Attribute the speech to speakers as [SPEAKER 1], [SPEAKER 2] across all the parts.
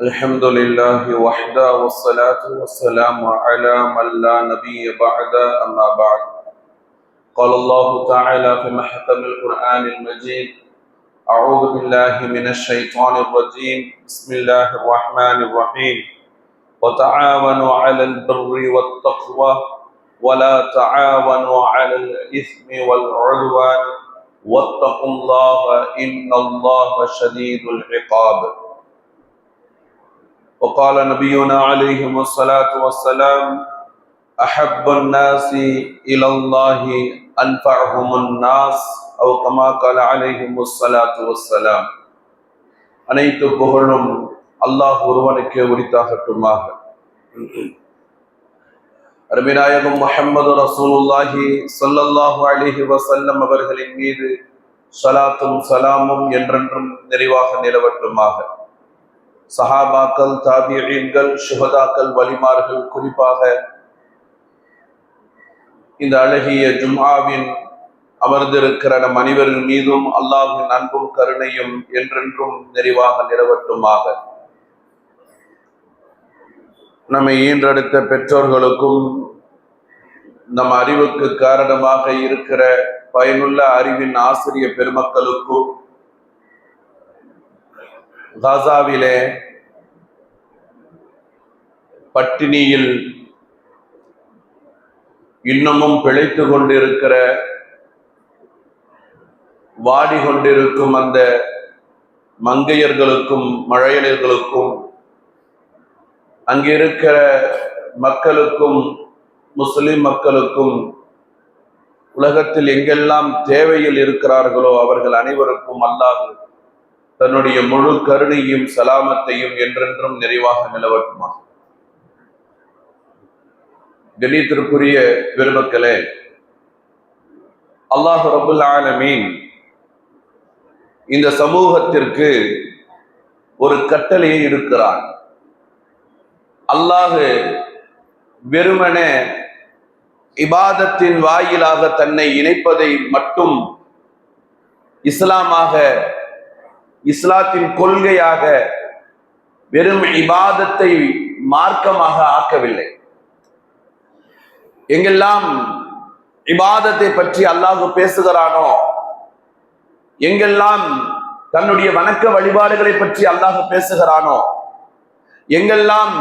[SPEAKER 1] الحمد لله وحده والصلاة والسلام على من لا نبي بعد أما بعد. قال الله تعالى في محكم القرآن المجيد أعوذ بالله من الشيطان الرجيم. بسم الله الرحمن الرحيم. وتعاونوا على البر والتقوى ولا تعاونوا على الإثم والعدوان. واتقوا الله إن الله شديد العقاب. وقال نبينا عليه الصلاة والسلام أحب الناس إلى الله أنفعهم الناس أو كما قال عليهم الصلاة والسلام அனைத்து புகழும் அல்லாஹ் ஒருவனுக்கே உரித்தாகட்டுமாக அருமிநாயகம் முஹம்மது ரசூலுல்லாஹி ஸல்லல்லாஹு அலைஹி வஸல்லம் அவர்களின் மீது ஸலாத்தும் சலாமும் என்றென்றும் நிறைவாக நிலவட்டுமாக சஹாபாக்கள் தாபியீன்கள் சுகதாக்கள் வலிமார்கள் குறிப்பாக இந்த அழகிய ஜும்ஆவின் அமர்ந்திருக்கிற நம் அனைவரின் மீதும் அல்லாஹின் அன்பும் கருணையும் என்றென்றும் நிறைவாக நிலவட்டுமாக. நம்மை ஈன்றெடுத்த பெற்றோர்களுக்கும் நம் அறிவுக்கு காரணமாக இருக்கிற பயனுள்ள அறிவின் ஆசிரிய பெருமக்களுக்கும் காசாவிலே பட்டினியில் இன்னமும் பிழைத்து கொண்டிருக்கிற வாடி கொண்டிருக்கும் அந்த மங்கையர்களுக்கும் மழையர்களுக்கும் அங்கிருக்கிற மக்களுக்கும் முஸ்லிம் மக்களுக்கும் உலகத்தில் எங்கெல்லாம் தேவையில் இருக்கிறார்களோ அவர்கள் அனைவருக்கும் அல்லாஹ் தன்னுடைய முழு கருணையும் சலாமத்தையும் என்றென்றும் நிறைவாக நிலவட்டுமா கணித்திற்குரிய பெருமக்களே அல்லாஹ் ரபுல் ஆலமீன் இந்த சமூகத்திற்கு ஒரு கட்டளையை இருக்கிறான். அல்லாஹு வெறுமனே இபாதத்தின் வாயிலாக தன்னை இணைப்பதை மட்டும் இஸ்லாமாக இஸ்லாத்தின் கொள்கையாக வெறும் இபாதத்தை மார்க்கமாக ஆக்கவில்லை. எங்கெல்லாம் இபாதத்தை பற்றி அல்லாஹு பேசுகிறானோ எங்கெல்லாம் தன்னுடைய வணக்க வழிபாடுகளை பற்றி அல்லாஹு பேசுகிறானோ எங்கெல்லாம்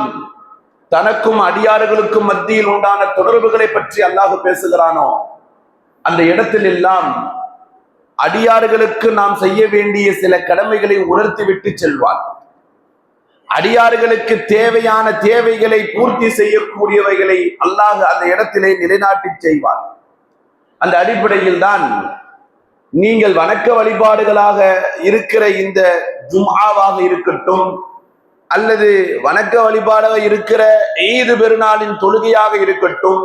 [SPEAKER 1] தனக்கும் அடியாறுகளுக்கும் மத்தியில் உண்டான தொடர்புகளை பற்றி அல்லாஹு பேசுகிறானோ அந்த இடத்தில் எல்லாம் அடியார்களுக்கு நாம் செய்ய வேண்டிய சில கடமைகளை உணர்த்தி விட்டு செல்வார். அடியார்களுக்கு தேவையான தேவைகளை பூர்த்தி செய்யக்கூடியவைகளை அல்லாஹ் அந்த இடத்திலே நிலைநாட்டி செய்வார். அந்த அடிப்படையில் தான் நீங்கள் வணக்க வழிபாடுகளாக இருக்கிற இந்த ஜும்ஆவாக இருக்கட்டும் அல்லது வணக்க வழிபாடாக இருக்கிற ஈது பெருநாளின் தொழுகையாக இருக்கட்டும்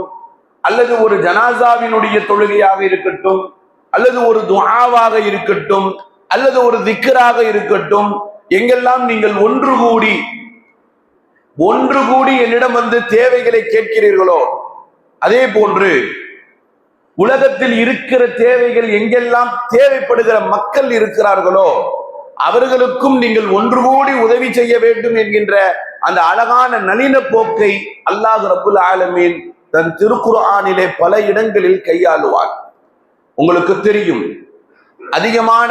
[SPEAKER 1] அல்லது ஒரு ஜனாசாவினுடைய தொழுகையாக இருக்கட்டும் அல்லது ஒரு துஆவாக இருக்கட்டும் அல்லது ஒரு திக்கராக இருக்கட்டும் எங்கெல்லாம் நீங்கள் ஒன்று கூடி ஒன்று கூடி என்னிடம் வந்து தேவைகளை கேட்கிறீர்களோ அதே போன்று உலகத்தில் இருக்கிற தேவைகள் எங்கெல்லாம் தேவைப்படுகிற மக்கள் இருக்கிறார்களோ அவர்களுக்கும் நீங்கள் ஒன்று கூடி உதவி செய்ய வேண்டும் என்கின்ற அந்த அழகான நளின போக்கை அல்லாஹ் ரபுல் ஆலமீன் தன் திருக்குர்ஆனிலே பல இடங்களில் கையாளுவார் உங்களுக்கு தெரியும். அதிகமான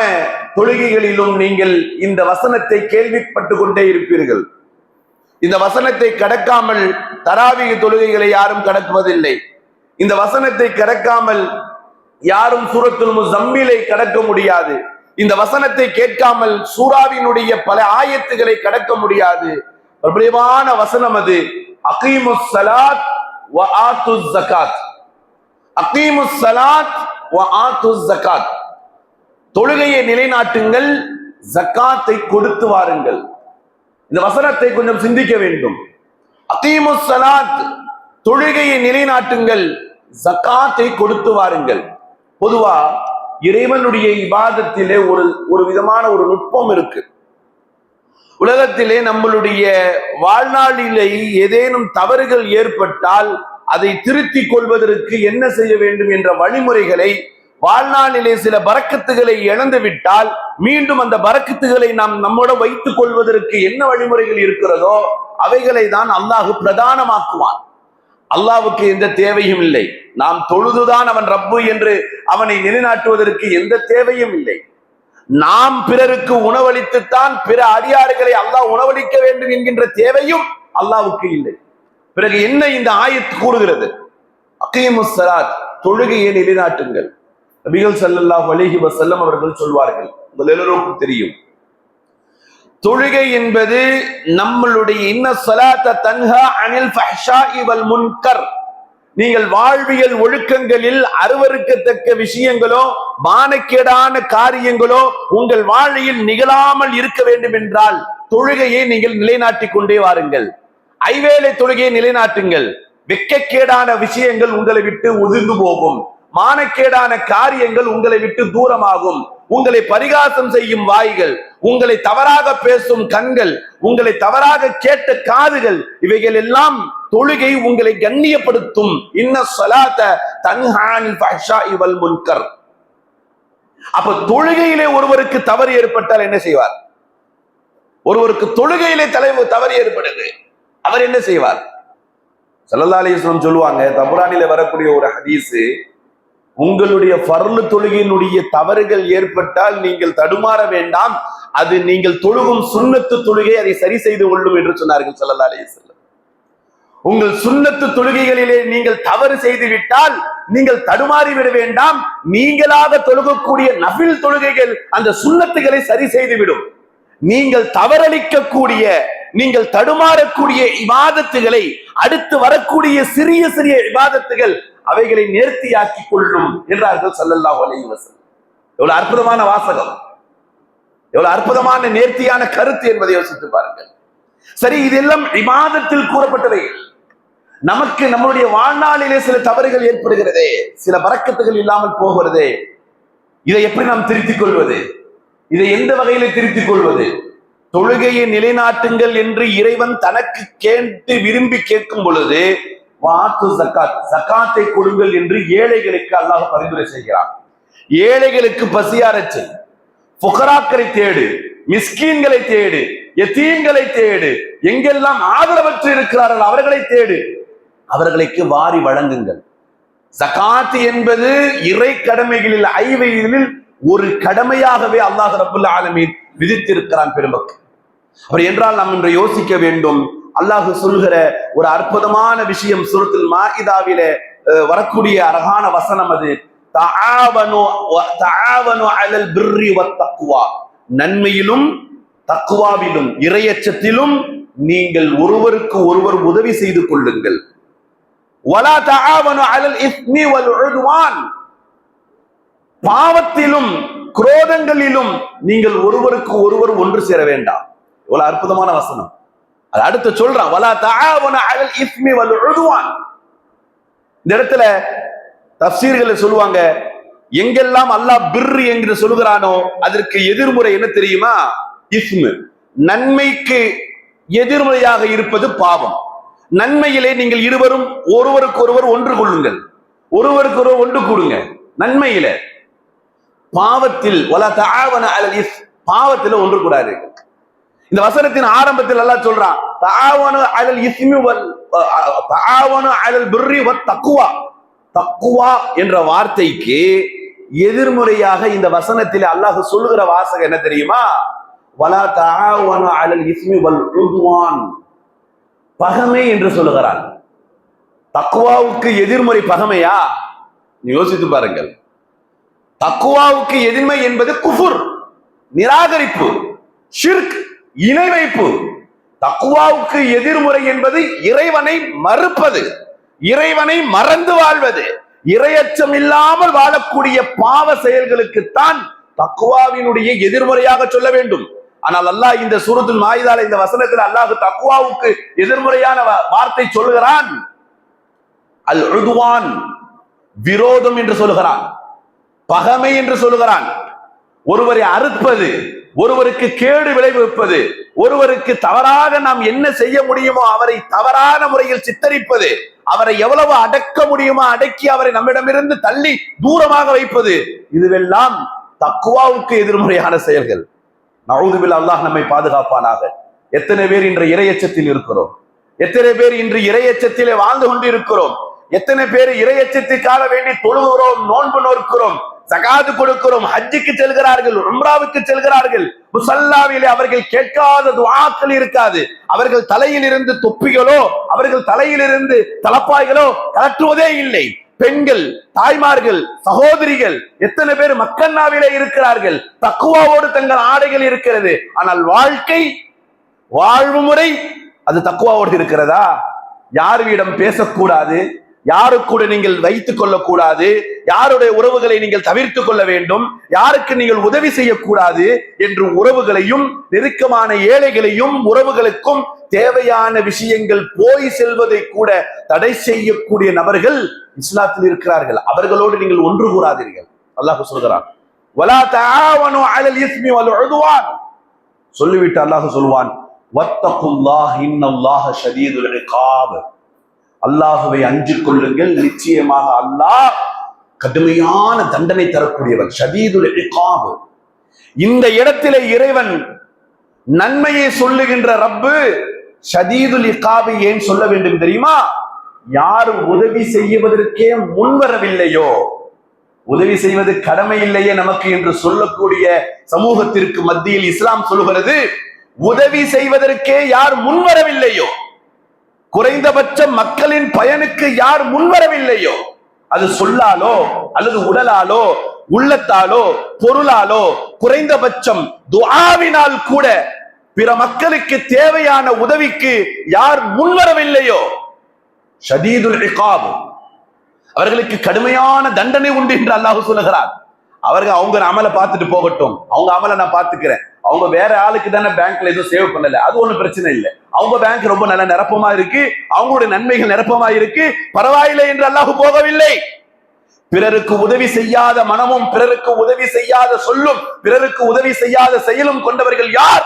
[SPEAKER 1] தொழுகைகளிலும் நீங்கள் இந்த வசனத்தை கேள்விப்பட்டு கொண்டே இருப்பீர்கள். இந்த வசனத்தை கடக்காமல் தராவிக தொழுகைகளை யாரும் கடக்குவதில்லை. இந்த வசனத்தை கடக்காமல் யாரும் சூரத்துல் முசம்மிலை கடக்க முடியாது. இந்த வசனத்தை கேட்காமல் சூறாவினுடைய பல ஆயத்துகளை கடக்க முடியாது. பிரபலமான வசனம் அது. அகீமு சலாத் வ ஜகாத். சலாத் ஜக்காத் ஜகாத் தொழுகையை நிலைநாட்டுங்கள் ஜக்காத்தை கொடுத்து வாருங்கள். இந்த வசனத்தை கொஞ்சம் சிந்திக்க வேண்டும். அத்தீமு சலாத் தொழுகையை நிலைநாட்டுங்கள் ஜக்காத்தை கொடுத்து வாருங்கள். பொதுவா இறைவனுடைய இபாதத்திலே ஒரு ஒரு விதமான ஒரு நுட்பம் இருக்கு. உலகத்திலே நம்மளுடைய வாழ்நாளிலே ஏதேனும் தவறுகள் ஏற்பட்டால் அதை திருத்திக் கொள்வதற்கு என்ன செய்ய வேண்டும் என்ற வழிமுறைகளை வாழ்நாளிலே சில பறக்கத்துகளை இழந்து விட்டால் மீண்டும் அந்த பறக்கத்துகளை நாம் நம்மோட வைத்துக் கொள்வதற்கு என்ன வழிமுறைகள் இருக்கிறதோ அவைகளை தான் அல்லாஹ் பிரதானமாக்குவான். அல்லாவுக்கு எந்த தேவையும் இல்லை. நாம் தொழுதுதான் அவன் ரப்பு என்று அவனை நிலைநாட்டுவதற்கு எந்த தேவையும் இல்லை. நாம் பிறருக்கு உணவளித்துத்தான் பிற அடியாறுகளை அல்லாஹ் உணவளிக்க வேண்டும் என்கின்ற தேவையும் அல்லாவுக்கு இல்லை. பிறகு என்ன இந்த ஆயத்து கூறுகிறது? அகீமுசலாத் தொழுகையை நிலைநாட்டுங்கள். நபிகள் ஸல்லல்லாஹு அலைஹி வசல்லம் அவர்கள் சொல்வார்கள் உங்கள் எல்லோருக்கும் தெரியும். தொழுகை என்பது நம்மளுடைய இன்ன சலாத்த தன்ஹா அனில் ஃபஹ்ஷா இவல் முன்கர். நீங்கள் வாழ்வியல் ஒழுக்கங்களில் அருவருக்கத்தக்க விஷயங்களோ மானக்கேடான காரியங்களோ உங்கள் வாழ்வில் நிகழாமல் இருக்க வேண்டும் என்றால் தொழுகையை நீங்கள் நிலைநாட்டிக் கொண்டே வாருங்கள். ஐவேளை தொழுகையை நிலைநாட்டுங்கள். வெக்கக்கேடான விஷயங்கள் உங்களை விட்டு உதிர்ந்து போகும். மானக்கேடான காரியங்கள் உங்களை விட்டு தூரமாகும். உங்களை பரிகாசம் செய்யும் வாய்கள் உங்களை தவறாக பேசும் கண்கள் உங்களை தவறாக கேட்ட காதுகள் இவைகள் எல்லாம் தொழுகை உங்களை கண்ணியப்படுத்தும். இன்ன சலாத்த தன்ஹானில் ஃபஹ்ஷாஇ முன்கர். அப்ப தொழுகையிலே ஒருவருக்கு தவறு ஏற்பட்டால் என்ன செய்வார்? ஒருவருக்கு தொழுகையிலே தலைவு தவறு ஏற்படுது. அவர் என்ன செய்வார்? சல்லல்லா அலிஸ்லம் சொல்லுவாங்க தபுரானில வரக்கூடிய ஒரு ஹதீஸு உங்களுடைய ஃபர்லு தொழுகையினுடைய தவறுகள் ஏற்பட்டால் நீங்கள் தடுமாற வேண்டாம் அது நீங்கள் தொழுகும் சுண்ணத்து தொழுகை அதை சரி செய்து கொள்ளும் என்று சொன்னார்கள் சல்லல்லா அலிஸ்லம் உங்கள் சுன்னத்து தொழுகைகளிலே நீங்கள் தவறு செய்து விட்டால் நீங்கள் தடுமாறி விட வேண்டாம் நீங்களாக தொழுகக்கூடிய நபில் தொழுகைகள் அந்த சுண்ணத்துகளை சரி செய்துவிடும் நீங்கள் தவறளிக்கக்கூடிய நீங்கள் தடுமாறக்கூடிய இவாதத்துகளை அடுத்து வரக்கூடிய சிறிய சிறிய விவாதத்துகள் அவைகளை நேர்த்தியாக்கி கொள்ளும் என்றார்கள் சல்லல்லா அலைஹி எவ்வளவு அற்புதமான வாசகம். எவ்வளவு அற்புதமான நேர்த்தியான கருத்து என்பதை யோசித்து பாருங்கள். சரி இதெல்லாம் விவாதத்தில் கூறப்பட்டவை. நமக்கு நம்மளுடைய வாழ்நாளிலே சில தவறுகள் ஏற்படுகிறதே சில பறக்கத்துகள் இல்லாமல் போகிறதே. இதை எப்படி நாம் திருத்திக் கொள்வது? இதை எந்த வகையில திருத்திக் கொள்வது? தொழுகையை நிலைநாட்டுங்கள் என்று இறைவன் தனக்கு கேட்டு விரும்பி கேட்கும் பொழுது வாத்து சக்காத் சக்காத்தை கொடுங்கள் என்று ஏழைகளுக்கு அல்லாஹ் பரிந்துரை செய்கிறான். ஏழைகளுக்கு பசியாரச் செய். புகராக்களை தேடு மிஸ்கீன்களை தேடு எத்தீன்களை தேடு எங்கெல்லாம் ஆதரவற்று இருக்கிறார்கள் அவர்களை தேடு. அவர்களுக்கு வாரி வழங்குங்கள். சகாத்து என்பது இறை கடமைகளில் ஐவைகளில் ஒரு கடமையாகவே அல்லாஹ் ரபுல்ல ஆலமீன் விதித்திருக்கிறான் பெருமக்கு அவர் என்றால் நாம் இன்று யோசிக்க வேண்டும். அல்லாஹ் சொல்கிற ஒரு அற்புதமான விஷயம் சுரத்தில் மாகிதாவில வரக்கூடிய அழகான வசனம் அது. நன்மையிலும் தக்குவாவிலும் இரையச்சத்திலும் நீங்கள் ஒருவருக்கு ஒருவர் உதவி செய்து கொள்ளுங்கள். வலா அலல் பாவத்திலும் குரோதங்களிலும் நீங்கள் ஒருவருக்கு ஒருவர் ஒன்று சேர வேண்டாம். இவ்வளவு அற்புதமான வசனம். அது அடுத்து சொல்றான் வலா தஆவனு அலல் இஸ்மி வல் உத்வான். இந்த இடத்துல தப்சீர்களை சொல்லுவாங்க எங்கெல்லாம் அல்லாஹ் பிர்ரு என்று சொல்லுகிறானோ அதற்கு எதிர்முறை என்ன தெரியுமா? இஸ்மு. நன்மைக்கு எதிர்மறையாக இருப்பது பாவம். நன்மையிலே நீங்கள் இருவரும் ஒருவருக்கு ஒருவர் ஒன்று கொள்ளுங்கள். ஒருவருக்கு ஒருவர் ஒன்று கூடுங்க. நன்மையில. பாவத்தில் இஸ் பாவத்தில் ஒன்று கூடாது. இந்த வசனத்தின் ஆரம்பத்தில் எல்லாம் சொல்றான் தாவனு அலல் இஸ்மி வல் தஆவனு பிர்ரி வத் தக்குவா என்ற வார்த்தைக்கு எதிர்முறையாக இந்த வசனத்தில் அல்லாஹ் சொல்லுகிற வாசகம் என்ன தெரியுமா? வலா தஆவனு அலல் இஸ்மி வல் பகமை என்று சொல்லுகிறான். தக்குவாவுக்கு எதிர்முறை பகமையா? நீ யோசித்து பாருங்கள். தக்குவாவுக்கு எதிர்மை என்பது குஃபுர் நிராகரிப்பு ஷிர்க் இணை வைப்பு தக்குவாவுக்கு எதிர்முறை என்பது இறைவனை மறுப்பது இறைவனை மறந்து வாழ்வது. இரையச்சம் இல்லாமல் வாழக்கூடிய பாவ செயல்களுக்குத்தான் தக்குவாவினுடைய எதிர்முறையாக சொல்ல வேண்டும். ஆனால் அல்லாஹ் இந்த சூரத்துல் மாயுதால இந்த வசனத்தில் அல்லாஹ் தக்குவாவுக்கு எதிர்முறையான வார்த்தை சொல்லுகிறான். அல் விரோதம் என்று சொல்லுகிறான். பகமை என்று சொல்லுகிறான். ஒருவரை அறுப்பது ஒருவருக்கு கேடு விளைவிப்பது ஒருவருக்கு தவறாக நாம் என்ன செய்ய முடியுமோ அவரை தவறான முறையில் சித்தரிப்பது அவரை எவ்வளவு அடக்க முடியுமோ அடக்கி அவரை நம்மிடமிருந்து தள்ளி தூரமாக வைப்பது இதுவெல்லாம் தக்குவாவுக்கு எதிர்மறையான செயல்கள். நவுதுபில் அல்லாஹ் நம்மை பாதுகாப்பானாக. எத்தனை பேர் இன்று இரையச்சத்தில் இருக்கிறோம். எத்தனை பேர் இன்று இரையச்சத்திலே வாழ்ந்து கொண்டிருக்கிறோம். எத்தனை பேர் இரையச்சத்துக்காக வேண்டி தொழுகிறோம் நோன்பு நோக்கிறோம் சகாது கொடுக்கிறோம் ஹஜ்ஜுக்கு செல்கிறார்கள் உம்ராவுக்கு செல்கிறார்கள். முசல்லாவிலே அவர்கள் கேட்காத துவாக்கள் இருக்காது. அவர்கள் தலையில் இருந்து தொப்பிகளோ அவர்கள் தலையில் இருந்து தலப்பாய்களோ கலற்றுவதே இல்லை. பெண்கள் தாய்மார்கள் சகோதரிகள் எத்தனை பேர் மக்கண்ணாவிலே இருக்கிறார்கள். தக்குவாவோடு தங்கள் ஆடைகள் இருக்கிறது. ஆனால் வாழ்க்கை வாழ்வு முறை அது தக்குவாவோடு இருக்கிறதா? யாருவிடம் பேசக்கூடாது? யாரு கூட நீங்கள் வைத்துக் கொள்ளக்கூடாது? யாருடைய உறவுகளை நீங்கள் தவிர்த்து கொள்ள வேண்டும்? யாருக்கு நீங்கள் உதவி செய்யக்கூடாது? என்று உறவுகளையும் நெருக்கமான ஏழைகளையும் உறவுகளுக்கும் தேவையான விஷயங்கள் போய் செல்வதை கூட தடை செய்யக்கூடிய நபர்கள் இஸ்லாத்தில் இருக்கிறார்கள். அவர்களோடு நீங்கள் ஒன்று கூறாதீர்கள். அல்லாஹ் சொல்கிறான் வலா சொல்லிவிட்டு அல்லாஹ் சொல்வான் வத்தகுல்லாஹ் இன்னல்லாஹ ஷதீதுல் இகாப் அல்லாஹுவை அஞ்சு கொள்ளுங்கள். நிச்சயமாக அல்லாஹ் கடுமையான தண்டனை தரக்கூடியவன். ஷதீதுல் இகாப். இந்த இடத்திலே இறைவன் நன்மையை சொல்லுகின்ற ரப்பு ஷதீதுல் இகாபை ஏன் சொல்ல வேண்டும் தெரியுமா? யாரும் உதவி செய்வதற்கே முன்வரவில்லையோ உதவி செய்வது கடமை இல்லையே நமக்கு என்று சொல்லக்கூடிய சமூகத்திற்கு மத்தியில் இஸ்லாம் சொல்லுகிறது. உதவி செய்வதற்கே யார் முன்வரவில்லையோ குறைந்தபட்ச மக்களின் பயனுக்கு யார் முன்வரவில்லையோ அது சொல்லாலோ அல்லது உடலாலோ உள்ளத்தாலோ பொருளாலோ குறைந்தபட்சம் துஆவினால் கூட பிற மக்களுக்கு தேவையான உதவிக்கு யார் முன்வரவில்லையோ ஷதீதுல் இகாப். அவர்களுக்கு கடுமையான தண்டனை உண்டு என்று அல்லாஹ் சொல்லுகிறார். அவர்கள் அவங்க அமலை பார்த்துட்டு போகட்டும். அவங்க அமலை நான் பார்த்துக்கிறேன். அவங்க வேற ஆளுக்கு தானே பேங்க்ல எதுவும் சேவ் பண்ணல. அது ஒண்ணும் பிரச்சனை இல்லை. அவங்க பேங்க் ரொம்ப நல்ல நிரப்பமா இருக்கு. அவங்களுடைய நன்மைகள் நிரப்பமா இருக்கு. பரவாயில்லை என்று அல்லாஹ் போகவில்லை. பிறருக்கு உதவி செய்யாத மனமும் பிறருக்கு உதவி செய்யாத சொல்லும் பிறருக்கு உதவி செய்யாத செயலும் கொண்டவர்கள் யார்?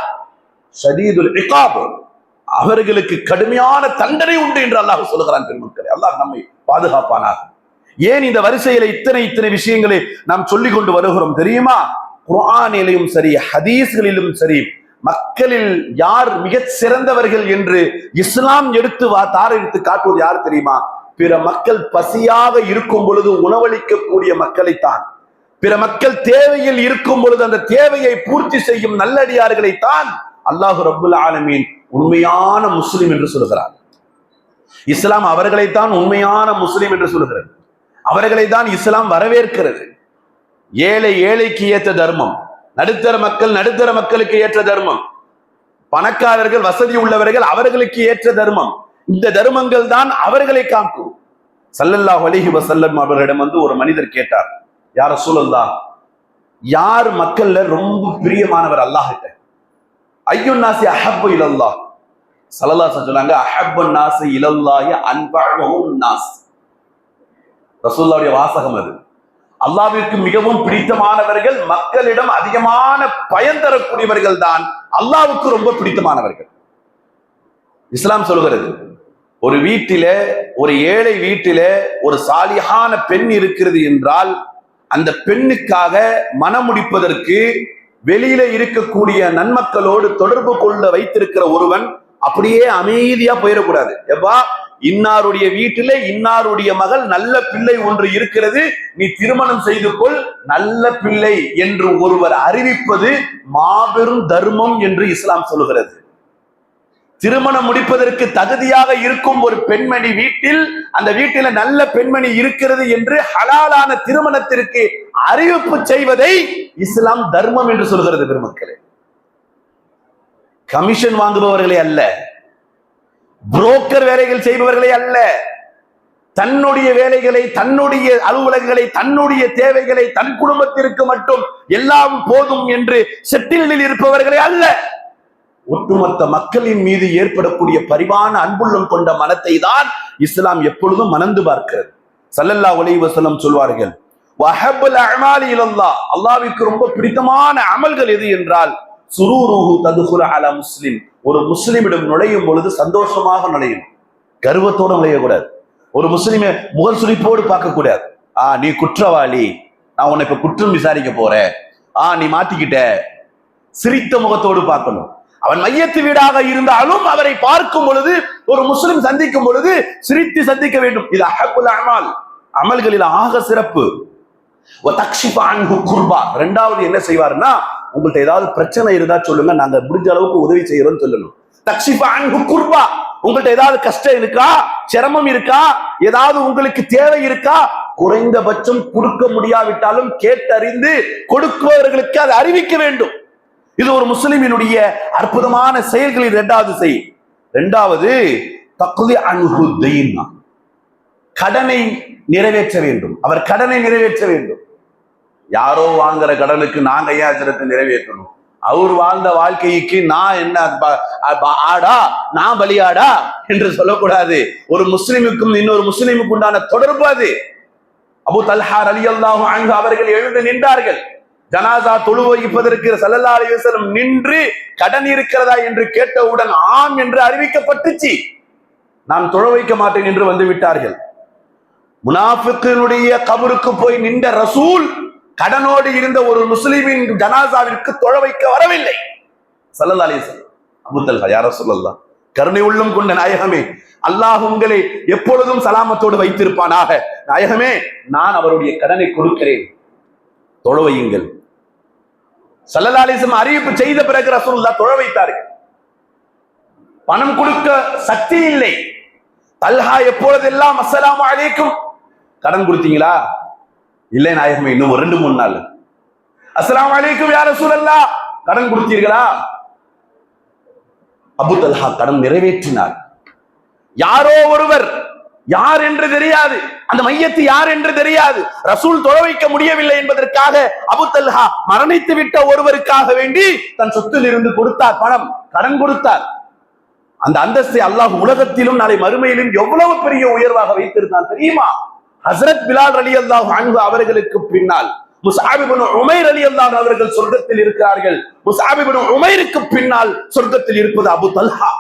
[SPEAKER 1] ஷதீதுல் அவர்களுக்கு கடுமையான தண்டனை உண்டு என்று அல்லாஹ் சொல்லுகிறான் பெருமக்களை. அல்லாஹ் நம்மை பாதுகாப்பானாக. ஏன் இந்த வரிசையில இத்தனை இத்தனை விஷயங்களை நாம் சொல்லிக் கொண்டு வருகிறோம் தெரியுமா? குரானிலும் சரி ஹதீஸ்களிலும் சரி மக்களில் யார் மிகச் சிறந்தவர்கள் என்று இஸ்லாம் எடுத்து வா தார எடுத்து காட்டுவது யார் தெரியுமா? பிற மக்கள் பசியாக இருக்கும் பொழுது உணவளிக்கக்கூடிய மக்களைத்தான். பிற மக்கள் தேவையில் இருக்கும் பொழுது அந்த தேவையை பூர்த்தி செய்யும் நல்லடியார்களைத்தான் அல்லாஹு ரபுல் ஆலமீன் உண்மையான முஸ்லிம் என்று சொல்கிறார். இஸ்லாம் அவர்களைத்தான் உண்மையான முஸ்லிம் என்று சொல்கிறது. அவர்களை தான் இஸ்லாம் வரவேற்கிறது. ஏழை ஏழைக்கு ஏற்ற தர்மம் நடுத்தர மக்கள் நடுத்தர மக்களுக்கு ஏற்ற தர்மம் பணக்காரர்கள் வசதி உள்ளவர்கள் அவர்களுக்கு ஏற்ற தர்மம். இந்த தர்மங்கள் தான் அவர்களை காக்கும். சல்லல்லாஹ் அலிஹி வசல்லம் அவர்களிடம் வந்து ஒரு மனிதர் கேட்டார் யார சூழல்தா யார் மக்கள்ல ரொம்ப பிரியமானவர் அல்லாஹிட்ட ஐயோ நாசி அஹப்பு இலல்லா சல்லல்லா சொன்னாங்க அஹப்பு நாசி இலல்லாய அன்பாகவும் நாஸ். ரசூல்லாவுடைய வாசகம் அது. அல்லாவிற்கு மிகவும் பிடித்தமானவர்கள் மக்களிடம் அதிகமான பயன் தரக்கூடியவர்கள் தான் அல்லாவுக்கு ரொம்ப பிடித்தமானவர்கள். இஸ்லாம் சொல்கிறது ஒரு வீட்டில ஒரு ஏழை வீட்டில ஒரு சாலியான பெண் இருக்கிறது என்றால் அந்த பெண்ணுக்காக மனம் முடிப்பதற்கு வெளியில இருக்கக்கூடிய நன்மக்களோடு தொடர்பு கொள்ள வைத்திருக்கிற ஒருவன் அப்படியே அமைதியா போயிடக்கூடாது. எப்பா இன்னாருடைய வீட்டிலே இன்னாருடைய மகள் நல்ல பிள்ளை ஒன்று இருக்கிறது. நீ திருமணம் செய்து கொள் நல்ல பிள்ளை என்று ஒருவர் அறிவிப்பது மாபெரும் தர்மம் என்று இஸ்லாம் சொல்லுகிறது. திருமணம் முடிப்பதற்கு தகுதியாக இருக்கும் ஒரு பெண்மணி வீட்டில் அந்த வீட்டில நல்ல பெண்மணி இருக்கிறது என்று ஹலாலான திருமணத்திற்கு அறிவிப்பு செய்வதை இஸ்லாம் தர்மம் என்று சொல்கிறது பெருமக்களே. கமிஷன் வாங்குபவர்களே அல்ல. புரோக்கர் வேலைகள் செய்பவர்களே அல்ல. தன்னுடைய வேலைகளை தன்னுடைய அலுவலகங்களை தன்னுடைய தேவைகளை தன் குடும்பத்திற்கு மட்டும் எல்லாம் போதும் என்று செட்டிலில் இருப்பவர்களே அல்ல. ஒட்டுமொத்த மக்களின் மீது ஏற்படக்கூடிய பரிவான அன்புள்ளம் கொண்ட மனத்தை தான் இஸ்லாம் எப்பொழுதும் மணந்து பார்க்கிறது. சல்லல்லா ஒலி சொல்வார்கள் அல்லாவிற்கு ரொம்ப பிடித்தமான அமல்கள் எது என்றால் சுரூருஹு ததுகுல அல முஸ்லிம். ஒரு முஸ்லிமிடம் நுழையும் பொழுது சந்தோஷமாக நுழையும். கர்வத்தோடு நுழையக்கூடாது. ஒரு முஸ்லிமை முகல் சுழிப்போடு பார்க்கக்கூடாது. ஆ நீ குற்றவாளி. நான் உன்னை இப்ப குற்றம் விசாரிக்க போறேன். ஆ நீ மாத்திக்கிட்ட சிரித்த முகத்தோடு பார்க்கணும். அவன் மையத்து வீடாக இருந்தாலும் அவரை பார்க்கும் பொழுது ஒரு முஸ்லிம் சந்திக்கும் பொழுது சிரித்து சந்திக்க வேண்டும். இது அஹக்குல் அமல். அமல்களில் ஆக சிறப்பு. குர்பா. ரெண்டாவது என்ன செய்வாருன்னா உங்கள்ட்ட ஏதாவது பிரச்சனை இருந்தா சொல்லுங்க நாங்க முடிஞ்ச அளவுக்கு உதவி செய்யறோம்னு சொல்லணும். தக்ஷிபா குர்பா. உங்கள்ட்ட ஏதாவது கஷ்டம் இருக்கா? சிரமம் இருக்கா? ஏதாவது உங்களுக்கு தேவை இருக்கா? குறைந்தபட்சம் கொடுக்க முடியாவிட்டாலும் கேட்டறிந்து கொடுப்பவர்களுக்கு அதை அறிவிக்க வேண்டும். இது ஒரு முஸ்லிமினுடைய அற்புதமான செயல்களில் இரண்டாவது செய். இரண்டாவது தகுதி அன்பு கடனை நிறைவேற்ற வேண்டும். அவர் கடனை நிறைவேற்ற வேண்டும். யாரோ வாங்குற கடனுக்கு நாங்க ஏன் அஜரத்தை நிறைவேற்றணும். அவர் வாழ்ந்த வாழ்க்கைக்கு நான் என்ன ஆடா நான் பலியாடா என்று சொல்லக்கூடாது. ஒரு முஸ்லிமுக்கும் இன்னொரு முஸ்லிமுக்கு உண்டான தொடர்பு அது. அபு தல்ஹார் அலி அல்லாஹு அங்கு அவர்கள் எழுந்து நின்றார்கள். ஜனாசா தொழு வைப்பதற்கு சல்லல்லா அலிவசலம் நின்று கடன் இருக்கிறதா என்று கேட்டவுடன் ஆம் என்று அறிவிக்கப்பட்டுச்சு. நான் தொழ வைக்க மாட்டேன் என்று வந்து விட்டார்கள். முனாஃபிக்கினுடைய கபருக்கு போய் நின்ற ரசூல் கடனோடு இருந்த ஒரு முஸ்லிமின் ஜனாசாவிற்கு தொழ வைக்க வரவில்லை. சல்லல்லா அலைஹி வஸல்லம். யார சொல்லலாம் கருணை உள்ளம் கொண்ட நாயகமே அல்லாஹ் உங்களை எப்பொழுதும் சலாமத்தோடு வைத்திருப்பானாக. நாயகமே நான் அவருடைய கடனை கொடுக்கிறேன். தொழவையுங்கள் சல்லல்லா அலிசம் அறிவிப்பு செய்த பிறகு ரசூல்லா தொழ வைத்தார்கள். பணம் கொடுக்க சக்தி இல்லை. தல்ஹா எப்பொழுதெல்லாம் அஸ்ஸலாமு அலைக்கும்? கடன் கொடுத்தீங்களா? இல்லை நாயகமே இன்னும் ஒரு ரெண்டு மூணு நாள். அஸ்லாம் அலைக்கும் யார சூழல்லா கடன் கொடுத்தீர்களா? அபு தல்ஹா கடன் நிறைவேற்றினார். யாரோ ஒருவர் யார் என்று தெரியாது அந்த மையத்து யார் என்று தெரியாது ரசூல் தொலை வைக்க முடியவில்லை என்பதற்காக அபு தல்ஹா மரணித்து விட்ட ஒருவருக்காக வேண்டி தன் சொத்தில் இருந்து கொடுத்தார் பணம் கடன் கொடுத்தார். அந்த அந்தஸ்தை அல்லாஹ் உலகத்திலும் நாளை மறுமையிலும் எவ்வளவு பெரிய உயர்வாக வைத்திருந்தான் தெரியுமா? ஹசரத் பிலால் அலி அல்லாஹ் அன்பு அவர்களுக்கு பின்னால் முசாபிபுன் உமைர் அலி அல்லாஹ் அவர்கள் சொர்க்கத்தில் இருக்கிறார்கள். முசாபிபுன் உமைருக்கு பின்னால் சொர்க்கத்தில் இருப்பது அபு தல்ஹா.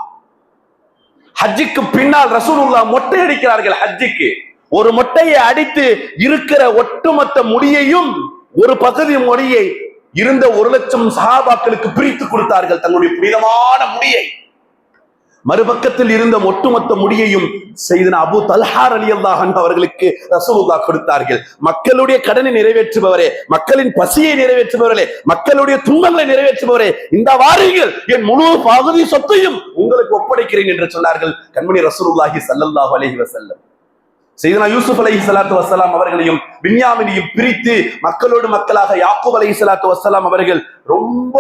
[SPEAKER 1] ஹஜ்ஜிக்கு பின்னால் ரசூலுல்லா மொட்டை அடிக்கிறார்கள் ஹஜ்ஜிக்கு. ஒரு மொட்டையை அடித்து இருக்கிற ஒட்டுமொத்த முடியையும் ஒரு பகுதி முடியை இருந்த ஒரு லட்சம் சஹாபாக்களுக்கு பிரித்து கொடுத்தார்கள் தங்களுடைய புனிதமான முடியை. மறுபக்கத்தில் இருந்த ஒட்டுமொத்த முடியையும் செய்தன அபு தல்ஹார் அலி அல்லாஹன் அவர்களுக்கு ரசூலுல்லா கொடுத்தார்கள். மக்களுடைய கடனை நிறைவேற்றுபவரே மக்களின் பசியை நிறைவேற்றுபவர்களே மக்களுடைய துன்பங்களை நிறைவேற்றுபவரே இந்த வாரீர்கள் என் முழு பகுதி சொத்தையும் உங்களுக்கு ஒப்படைக்கிறேன் என்று சொன்னார்கள் கண்மணி ரசூலுல்லாஹி ஸல்லல்லாஹு அலஹி வசல்லம் செய்தனா யூசுப் அலஹி சலாத்து வசலாம் அவர்களையும் பின்யாமினையும் பிரித்து மக்களோடு மக்களாக யாக்கூப் அலஹி சலாத்து வசலாம் அவர்கள் ரொம்ப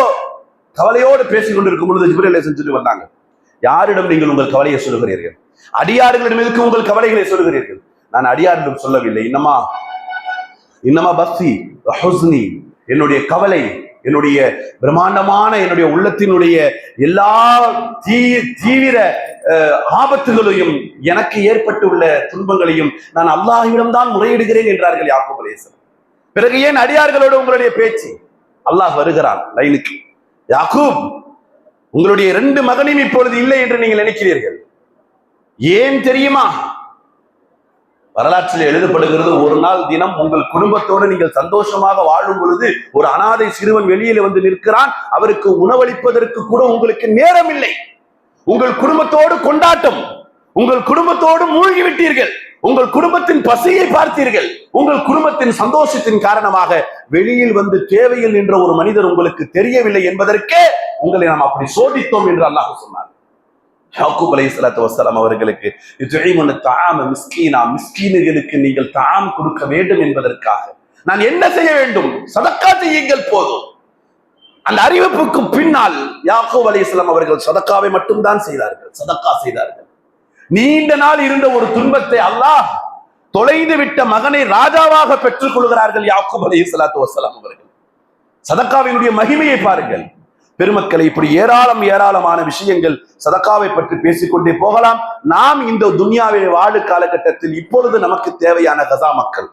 [SPEAKER 1] கவலையோடு பேசிக் கொண்டிருக்கும் பொழுது ஜிப்ரீல் செஞ்சுட்டு வந்தாங்க. யாரிடம் நீங்கள் உங்கள் கவலையை சொல்லுகிறீர்கள்? அடியார்களிடமிருக்கு உங்கள் கவலைகளை சொல்லுகிறீர்கள். நான் அடியாரிடம் சொல்லவில்லை. இன்னமா இன்னமா பஸ்தி ஹுஸ்னி என்னுடைய கவலை என்னுடைய பிரம்மாண்டமான என்னுடைய உள்ளத்தினுடைய எல்லா தீ தீவிர ஆபத்துகளையும் எனக்கு ஏற்பட்டுள்ள துன்பங்களையும் நான் அல்லாஹிடம் தான் முறையிடுகிறேன் என்றார்கள் யாக்கூப் அலைஹிஸ்ஸலாம் பிறகு ஏன் அடியார்களோடு உங்களுடைய பேச்சு? அல்லாஹ் வருகிறான் லைனுக்கு. யாக்கூப் உங்களுடைய ரெண்டு மகனையும் இப்பொழுது இல்லை என்று நீங்கள் நினைக்கிறீர்கள். ஏன் தெரியுமா? வரலாற்றில் எழுதப்படுகிறது ஒரு நாள் தினம் உங்கள் குடும்பத்தோடு நீங்கள் சந்தோஷமாக வாழும் பொழுது ஒரு அனாதை சிறுவன் வெளியில வந்து நிற்கிறான். அவருக்கு உணவளிப்பதற்கு கூட உங்களுக்கு நேரம் இல்லை உங்கள் குடும்பத்தோடு கொண்டாட்டம் உங்கள் குடும்பத்தோடு மூழ்கி விட்டீர்கள் உங்கள் குடும்பத்தின் பசியை பார்த்தீர்கள். உங்கள் குடும்பத்தின் சந்தோஷத்தின் காரணமாக வெளியில் வந்து தேவையில் நின்ற ஒரு மனிதர் உங்களுக்கு தெரியவில்லை என்பதற்கே உங்களை நாம் அப்படி சோதித்தோம் என்று அல்லாஹ் சொன்னார் யாக்கூப் அலைஹி ஸலாத்து வஸ்ஸலாம் அவர்களுக்கு யுத்இமுன மிஸ்கீனா. மிஸ்கீனுகளுக்கு நீங்கள் தாம் கொடுக்க வேண்டும் என்பதற்காக. நான் என்ன செய்ய வேண்டும்? சதக்கா செய்யுங்கள் போதும். அந்த அறிவிப்புக்கு பின்னால் யாக்கூப் அலைஹிஸ்ஸலாம் அவர்கள் சதக்காவை மட்டும்தான் செய்தார்கள். சதக்கா செய்தார்கள். நீண்ட நாள் இருந்த ஒரு துன்பத்தை அல்லாஹ் தொலைந்து விட்ட மகனை ராஜாவாக பெற்றுக் கொள்கிறார்கள் யாக்கூப் சலாத்து வசலாம் அவர்கள். சதக்காவினுடைய மகிமையை பாருங்கள். பெருமக்களை இப்படி ஏராளம் ஏராளமான விஷயங்கள் சதக்காவை பற்றி பேசிக்கொண்டே போகலாம். நாம் இந்த துன்யாவை வாழு காலகட்டத்தில் இப்பொழுது நமக்கு தேவையான கதா மக்கள்.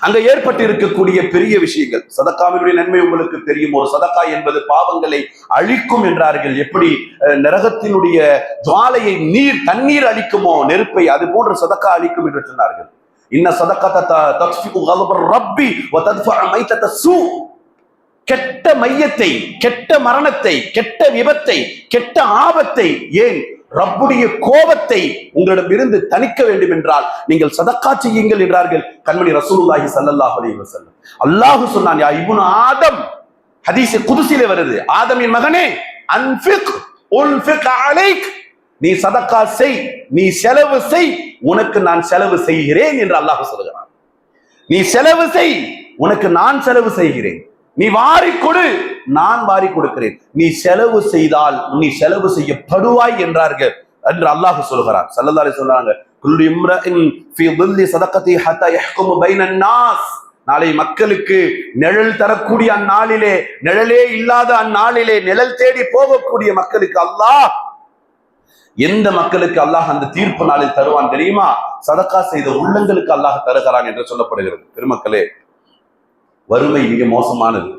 [SPEAKER 1] அங்க ஏற்பட்டு இருக்கக்கூடிய பெரிய விஷயங்கள். சதக்காவினுடைய நன்மை உங்களுக்கு தெரியும்? ஒரு சதக்கா என்பது பாவங்களை அழிக்கும் என்றார்கள். எப்படி? அஹ், நரகத்தினுடைய ஜுவாலையை நீர் தண்ணீர் அழிக்குமோ? நெருப்பை அது போன்ற சதக்கா அழிக்கும் என்று சொன்னார்கள். இன்ன சதக்கத்தை ரப்பி சூ. கெட்ட மையத்தை கெட்ட மரணத்தை கெட்ட விபத்தை கெட்ட ஆபத்தை ஏன் ரப்புடைய கோபத்தை உங்களிடம் இருந்து தணிக்க வேண்டும் என்றால் நீங்கள் சதக்கா செய்யுங்கள் என்றார்கள் கண்மணி ரசூலுல்லாஹி சல்லாஹ் அலி வஸல்லம். அல்லாஹு சொன்னான் யா இப்னு ஆதம். ஹதீஸ் குதுசிலே வருது ஆதமின் மகனே அன்ஃபிக் உன்பிக் அலைக். நீ சதக்கா செய் நீ செலவு செய் உனக்கு நான் செலவு செய்கிறேன் என்று அல்லாஹ் சொல்கிறான் நீ செலவு செய் உனக்கு நான் செலவு செய்கிறேன். நீ வாரி கொடு நான் வாரி கொடுக்கிறேன். நீ செலவு செய்தால் நீ செலவு செய்யப்படுவாய் என்றார்கள் என்று அல்லாஹ் சொல்கிறார் சல்லல்லாஹு சொல்றாங்க நாளை மக்களுக்கு நிழல் தரக்கூடிய அந்நாளிலே நிழலே இல்லாத அந்நாளிலே நிழல் தேடி போகக்கூடிய மக்களுக்கு அல்லாஹ் எந்த மக்களுக்கு அல்லாஹ் அந்த தீர்ப்பு நாளில் தருவான் தெரியுமா? சதக்கா செய்த உள்ளங்களுக்கு அல்லாஹ் தருகிறான் என்று சொல்லப்படுகிறது. பெருமக்களே வறுமை மிக மோசமானது.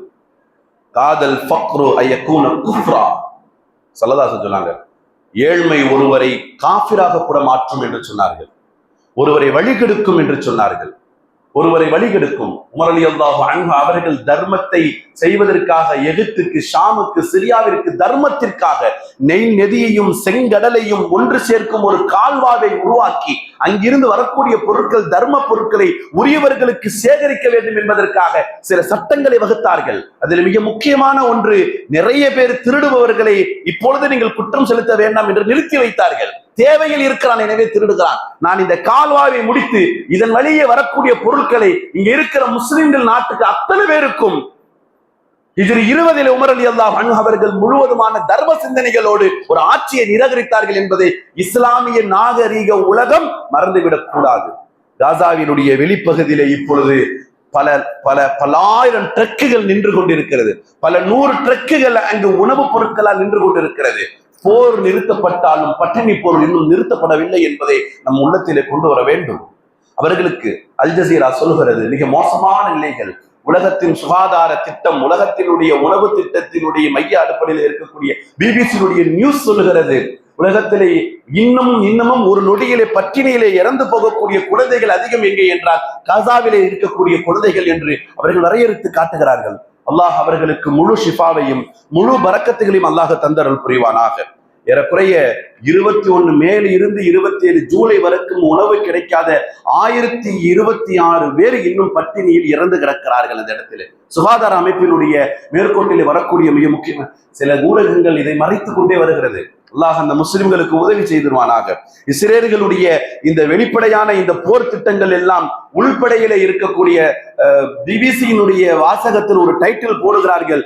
[SPEAKER 1] காதல் ஃபக்ரு ஐயக்கூன குஃப்ரா. சல்லதாசன் சொன்னாங்க ஏழ்மை ஒருவரை காஃபிராக கூட மாற்றும் என்று சொன்னார்கள். ஒருவரை வழிகெடுக்கும் என்று சொன்னார்கள். ஒருவரை வழிகெடுக்கும் உமர் அலி அல்லாஹு அன்பு அவர்கள் தர்மத்தை செய்வதற்காக எகிப்துக்கு ஷாமுக்கு சிரியாவிற்கு தர்மத்திற்காக நெய் நெதியையும் செங்கடலையும் ஒன்று சேர்க்கும் ஒரு கால்வாவை உருவாக்கி அங்கிருந்து வரக்கூடிய பொருட்கள் தர்ம பொருட்களை உரியவர்களுக்கு சேகரிக்க வேண்டும் என்பதற்காக சில சட்டங்களை வகுத்தார்கள். அதில் மிக முக்கியமான ஒன்று நிறைய பேர் திருடுபவர்களை இப்பொழுது நீங்கள் குற்றம் செலுத்த வேண்டாம் என்று நிறுத்தி வைத்தார்கள். தேவையில் இருக்கிறான் எனவே திருடுகிறான். நான் இந்த கால்வாயை முடித்து இதன் வழியே வரக்கூடிய பொருட்களை இங்க இருக்கிற முஸ்லிம்கள் நாட்டுக்கு அத்தனை பேருக்கும் இதில் இருபதில் உமர் அலி அல்லாஹ் அவர்கள் முழுவதுமான தர்ம சிந்தனைகளோடு ஒரு ஆட்சியை நிராகரித்தார்கள் என்பதை இஸ்லாமிய நாகரீக உலகம் மறந்துவிடக் கூடாது காசாவினுடைய வெளிப்பகுதியிலே இப்பொழுது பல பல பல்லாயிரம் ட்ரக்குகள் நின்று கொண்டிருக்கிறது. பல நூறு ட்ரக்குகள் அங்கு உணவுப் பொருட்களால் நின்று கொண்டிருக்கிறது. போர் நிறுத்தப்பட்டாலும் பட்டினி போர் இன்னும் நிறுத்தப்படவில்லை என்பதை நம் உள்ளத்திலே கொண்டு வர வேண்டும். அவர்களுக்கு அல் ஜசீரா சொல்கிறது மிக மோசமான நிலைகள். உலகத்தின் சுகாதார திட்டம் உலகத்தினுடைய உணவு திட்டத்தினுடைய மைய அடிப்படையில் இருக்கக்கூடிய பிபிசியினுடைய நியூஸ் சொல்லுகிறது. உலகத்திலே இன்னும் இன்னமும் ஒரு நொடியிலே பட்டினியிலே இறந்து போகக்கூடிய குழந்தைகள் அதிகம் எங்கே என்றால் காசாவிலே இருக்கக்கூடிய குழந்தைகள் என்று அவர்கள் வரையறுத்து காட்டுகிறார்கள். அல்லாஹ் அவர்களுக்கு முழு ஷிஃபாவையும் முழு பறக்கத்துகளையும் அல்லாஹ் தந்தரல் புரிவானாக. ஏறக்குறைய இருபத்தி ஒன்று மேல் இருந்து இருபத்தி ஏழு ஜூலை வரைக்கும் உணவு கிடைக்காத ஆயிரத்தி இருபத்தி ஆறு பேர் இன்னும் பட்டினியில் இறந்து கிடக்கிறார்கள் அந்த இடத்துல. சுகாதார அமைப்பினுடைய மேற்கோட்டிலே வரக்கூடிய மிக முக்கியமான சில ஊடகங்கள் இதை மறைத்து கொண்டே வருகிறது. அல்லாஹ் அந்த முஸ்லிம்களுக்கு உதவி செய்திருவானாக. இஸ்ரேல்களுடைய இந்த வெளிப்படையான இந்த போர் திட்டங்கள் எல்லாம் உள்படையில இருக்கக்கூடிய பிபிசியினுடைய வாசகத்தில் ஒரு டைட்டில் போடுகிறார்கள்.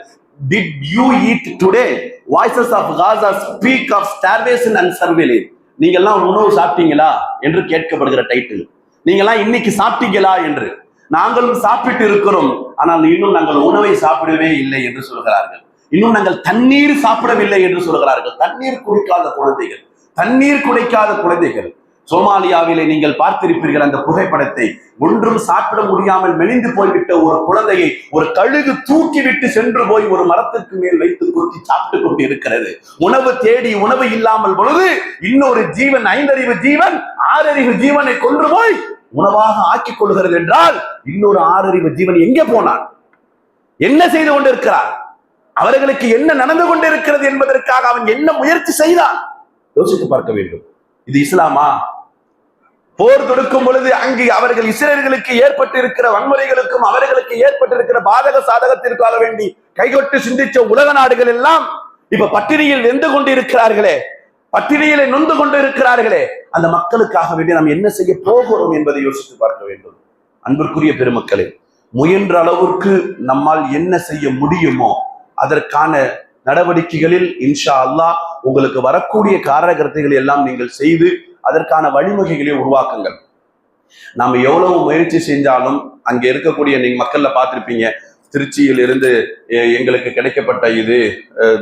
[SPEAKER 1] Did you eat today voices of Gaza speak of starvation and நீங்க நீங்கெல்லாம் உணவு சாப்பிட்டீங்களா? என்று கேட்கப்படுகிற டைட்டில் நீங்கெல்லாம் இன்னைக்கு சாப்பிட்டீங்களா என்று. நாங்களும் சாப்பிட்டு இருக்கிறோம். ஆனால் இன்னும் நாங்கள் உணவை சாப்பிடவே இல்லை என்று சொல்கிறார்கள். இன்னும் நாங்கள் தண்ணீர் சாப்பிடவில்லை என்று சொல்கிறார்கள் தண்ணீர் குடிக்காத குழந்தைகள் தண்ணீர் குடிக்காத குழந்தைகள். சோமாலியாவிலே நீங்கள் பார்த்திருப்பீர்கள் அந்த புகைப்படத்தை. ஒன்றும் சாப்பிட முடியாமல் மெலிந்து போய்விட்ட ஒரு குழந்தையை ஒரு கழுகு தூக்கிவிட்டு சென்று போய் ஒரு மரத்திற்கு மேல் வைத்து கொத்தி சாப்பிட்டு கொண்டு இருக்கிறது உணவு தேடி உணவு இல்லாமல் பொழுது இன்னொரு ஜீவன் ஐந்தறிவு ஜீவன் ஆறறிவு ஜீவனை கொன்று போய் உணவாக ஆக்கிக் கொள்கிறது என்றால் இன்னொரு ஆறறிவு ஜீவன் எங்கே போனான்? என்ன செய்து கொண்டிருக்கிறார்? அவர்களுக்கு என்ன நடந்து கொண்டிருக்கிறது என்பதற்காக அவன் என்ன முயற்சி செய்தான்? யோசித்து பார்க்க வேண்டும். இது இஸ்லாமா? போர் தொடுக்கும் பொழுது அங்கு அவர்கள் இஸ்ரேல்களுக்கு ஏற்பட்டு இருக்கிற வன்முறைகளுக்கும் அவர்களுக்கு ஏற்பட்டிருக்கிற பாதக சாதகத்திற்காக வேண்டி கைகொட்டு சிந்திச்ச உலக நாடுகள் எல்லாம் இப்ப பட்டினியில் வெந்து கொண்டிருக்கிறார்களே. பட்டினியிலே நொந்து கொண்டு இருக்கிறார்களே அந்த மக்களுக்காக வேண்டி நாம் என்ன செய்ய போகிறோம் என்பதை யோசித்து பார்க்க வேண்டும். அன்பிற்குரிய பெருமக்களே முயன்ற அளவுக்கு நம்மால் என்ன செய்ய முடியுமோ அதற்கான நடவடிக்கைகளில் இன்ஷா அல்லாஹ் உங்களுக்கு வரக்கூடிய காரகர்த்தைகளை எல்லாம் நீங்கள் செய்து அதற்கான வழிமுறைகளை உருவாக்குங்கள். நாம எவ்வளவு முயற்சி செஞ்சாலும் அங்க இருக்கக்கூடிய நீங்க மக்கள்ல பார்த்திருப்பீங்க திருச்சியில் இருந்து எங்களுக்கு கிடைக்கப்பட்ட இது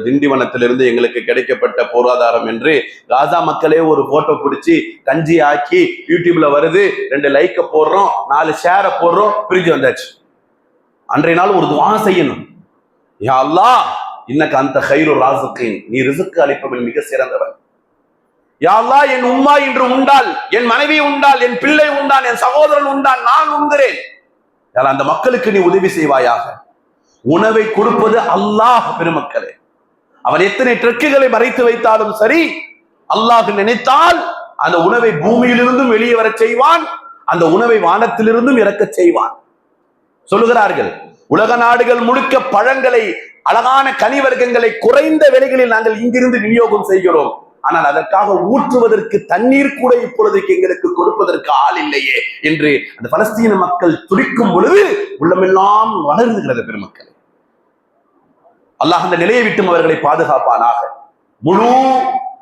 [SPEAKER 1] திண்டிவனத்திலிருந்து எங்களுக்கு கிடைக்கப்பட்ட பொருளாதாரம் என்று காசா மக்களே ஒரு போட்டோ பிடிச்சி கஞ்சி ஆக்கி யூடியூப்ல வருது ரெண்டு லைக்க போடுறோம் நாலு ஷேரை போடுறோம் பிரிஞ்சு வந்தாச்சு. அன்றைய நாள் ஒரு துவா செய்யணும். யா அல்லாஹ் இன்னக்கு அந்த ஹைரு ராசுக்கின் நீ ரிசுக்கு அளிப்பவன் மிக சிறந்தவன். யா அல்லாஹ் என் உம்மா இன்று உண்டால் என் மனைவி உண்டால் என் பிள்ளை உண்டான் என் சகோதரன் உண்டான் நான் உண்கிறேன். அந்த மக்களுக்கு நீ உதவி செய்வாயாக? உணவை கொடுப்பது அல்லாஹ் பெருமக்களே. அவன் எத்தனை ட்ரக்குகளை மறைத்து வைத்தாலும் சரி அல்லாஹ் நினைத்தால் அந்த உணவை பூமியிலிருந்தும் வெளியே வரச் செய்வான் அந்த உணவை வானத்திலிருந்தும் இறக்கச் செய்வான். சொல்லுகிறார்கள் உலக நாடுகள் முழுக்க பழங்களை அழகான கனிவர்க்கங்களை குறைந்த விலைகளில் நாங்கள் இங்கிருந்து விநியோகம் செய்கிறோம். ஆனால் அதற்காக ஊற்றுவதற்கு தண்ணீர் கூட இப்பொழுதுக்கு எங்களுக்கு கொடுப்பதற்கு ஆள் இல்லையே என்று அந்த பலஸ்தீன மக்கள் துடிக்கும் பொழுது உள்ளமெல்லாம் வளர்ந்துகிறது பெருமக்கள். அல்லாஹ் அந்த நிலையை விட்டும் அவர்களை பாதுகாப்பானாக. முழு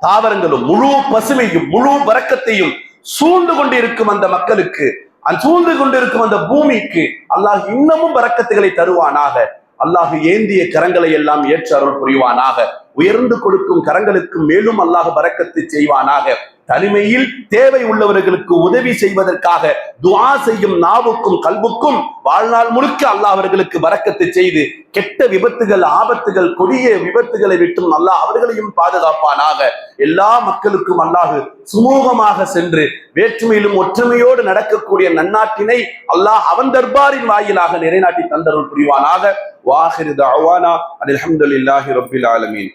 [SPEAKER 1] தாவரங்களும் முழு பசுமையும் முழு வரக்கத்தையும் சூழ்ந்து கொண்டு இருக்கும் அந்த மக்களுக்கு அந்த சூழ்ந்து கொண்டிருக்கும் அந்த பூமிக்கு அல்லாஹ் இன்னமும் பறக்கத்துகளை தருவானாக. அல்லாஹ் ஏந்திய கரங்களை எல்லாம் ஏற்று அருள் புரிவானாக. உயர்ந்து கொடுக்கும் கரங்களுக்கு மேலும் அல்லாஹ் பறக்கத்து செய்வானாக. தனிமையில் தேவை உள்ளவர்களுக்கு உதவி செய்வதற்காக துவா செய்யும் நாவுக்கும் கல்வுக்கும் வாழ்நாள் முழுக்க அல்லாஹ் அவர்களுக்கு வரக்கத்தை செய்து கெட்ட விபத்துகள் ஆபத்துகள் கொடிய விபத்துகளை விட்டும் அல்லாஹ் அவர்களையும் பாதுகாப்பானாக. எல்லா மக்களுக்கும் அல்லாஹு சுமூகமாக சென்று வேற்றுமையிலும் ஒற்றுமையோடு நடக்கக்கூடிய நன்னாட்டினை அல்லாஹ் அவன் தர்பாரின் வாயிலாக நிறைநாட்டி தந்தருள் புரிவானாக. வாஹிரு தஅவானா. அல்ஹம்துலில்லாஹி ரபில் ஆலமீன்.